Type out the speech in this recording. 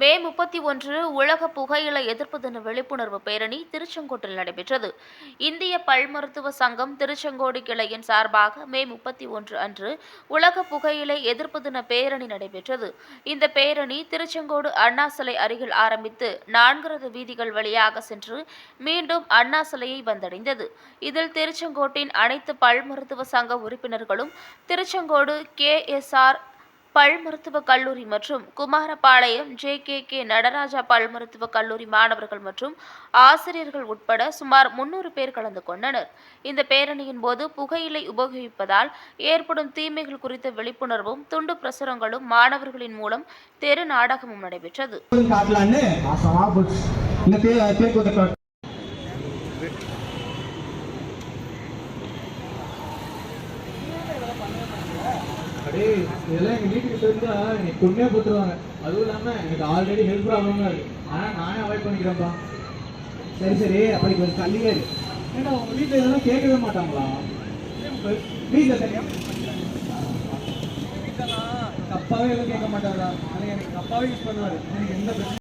மே முப்பத்தி ஒன்று உலக புகையிலை எதிர்ப்பு தின விழிப்புணர்வு பேரணி திருச்செங்கோட்டில் நடைபெற்றது. இந்திய பல் மருத்துவ சங்கம் திருச்செங்கோடு கிளையின் சார்பாக மே முப்பத்தி ஒன்று அன்று உலக புகையிலை எதிர்ப்பு தின பேரணி நடைபெற்றது. இந்த பேரணி திருச்செங்கோடு அண்ணா சிலை அருகில் ஆரம்பித்து நான்கரது வீதிகள் வழியாக சென்று மீண்டும் அண்ணா சிலையை வந்தடைந்தது. இதில் திருச்செங்கோட்டின் அனைத்து பல் மருத்துவ சங்க உறுப்பினர்களும் திருச்செங்கோடு கேஎஸ்ஆர் பல் மருத்துவக் கல்லூரி மற்றும் Kumarapalayam J K K Nataraja பல் மருத்துவக் கல்லூரி மாணவர்கள் மற்றும் ஆசிரியர்கள் உட்பட சுமார் முன்னூறு பேர் கலந்து கொண்டனர். இந்த பேரணியின் போது புகையிலை உபயோகிப்பதால் ஏற்படும் தீமைகள் குறித்த விழிப்புணர்வும் துண்டு பிரசுரங்களும் மாணவர்களின் மூலம் தெரு நாடகமும் நடைபெற்றது. அடே இதெல்லாம் எங்க வீட்டுக்கு தெரிஞ்சா என்னை கொண்டே போட்டுருவாங்க அதுவும் இல்லாம எனக்கு ஆல்ரெடி ஹெல்ப் ப்ராப்ளமும் இருக்கு. ஆனா நானே அவாய்ட் பண்ணிக்கிறேன்ப்பா. சரி சரி அப்படி கொஞ்சம் தள்ளியே இருக்கு ஏன்னா உங்க வீட்டுல இதெல்லாம் கேட்கவே மாட்டாங்களா? வீட்டுல சரியா எங்க அப்பாவே எதுவும் கேட்க மாட்டாரா? ஆனா எனக்கு எங்க அப்பாவே யூஸ் பண்ணுவாரு. எனக்கு எந்த பிரச்சனையும்